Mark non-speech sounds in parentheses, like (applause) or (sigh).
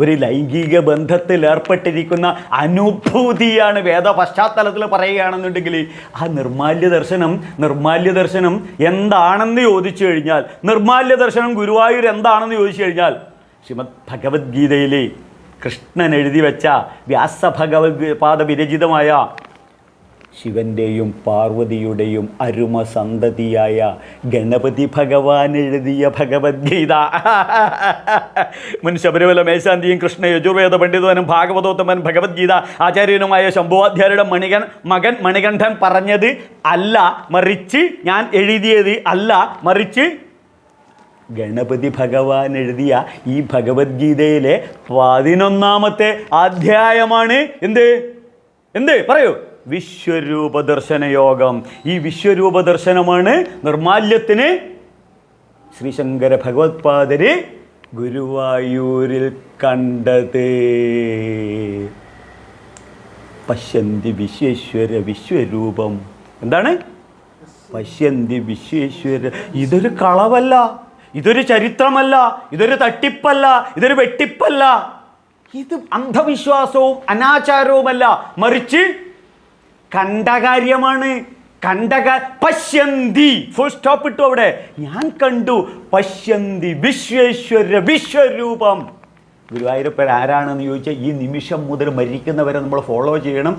ഒരു ലൈംഗിക ബന്ധത്തിൽ ഏർപ്പെട്ടിരിക്കുന്ന അനുഭൂതിയാണ് വേദ പശ്ചാത്തലത്തിൽ പറയുകയാണെന്നുണ്ടെങ്കിൽ ആ നിർമാല്യ ദർശനം നിർമാല്യ ദർശനം എന്താണെന്ന് ചോദിച്ചു കഴിഞ്ഞാൽ നിർമാല്യ ദർശനം ഗുരുവായൂർ എന്താണെന്ന് ചോദിച്ചു കഴിഞ്ഞാൽ ശ്രീമദ് ഭഗവത്ഗീതയിലെ കൃഷ്ണൻ എഴുതി വെച്ച വ്യാസ വ്യാസഭഗവത് പാദ വിരചിതമായ ശിവന്റെയും പാർവതിയുടെയും അരുമ സന്തതിയായ ഗണപതി ഭഗവാൻ എഴുതിയ ഭഗവത്ഗീത. (laughs) മുൻ ശബരിമല മേശാന്തിയും കൃഷ്ണ യജുർവേദ പണ്ഡിതവനും ഭാഗവതോത്തമൻ ഭഗവത്ഗീത ആചാര്യനുമായ ശംഭുവാധ്യാരുടെ മണികൻ മകൻ മണികണ്ഠൻ പറഞ്ഞത് അല്ല മറിച്ച് ഞാൻ എഴുതിയത് അല്ല മറിച്ച് ഗണപതി ഭഗവാൻ എഴുതിയ ഈ ഭഗവത്ഗീതയിലെ പതിനൊന്നാമത്തെ അധ്യായമാണ് എന്ത്? എന്ത്? പറയൂ. വിശ്വരൂപ ദർശന യോഗം ഈ വിശ്വരൂപ ദർശനമാണ് നിർമാല്യത്തിന് ശ്രീശങ്കര ഭഗവത്പാദര് ഗുരുവായൂരിൽ കണ്ടത്. പശ്യന്തി വിശ്വേശ്വര വിശ്വരൂപം. എന്താണ്? പശ്യന്തി വിശ്വേശ്വര. ഇതൊരു കളവല്ല. ഇതൊരു ചരിത്രമല്ല. ഇതൊരു തട്ടിപ്പല്ല. ഇതൊരു വെട്ടിപ്പല്ല. ഇത് അന്ധവിശ്വാസവും അനാചാരവുമല്ല. മറിച്ച് കണ്ട കാര്യമാണ് കണ്ട പശ്യന്തി. ഫുൾ സ്റ്റോപ്പ് ഇട്ടു അവിടെ. ഞാൻ കണ്ടു പശ്യന്തി വിശ്വേശ്വര വിശ്വരൂപം. ഗുരുവായൂരപ്പൻ ആരാണെന്ന് ചോദിച്ചാൽ ഈ നിമിഷം മുതൽ മരിക്കുന്നവരെ നമ്മൾ ഫോളോ ചെയ്യണം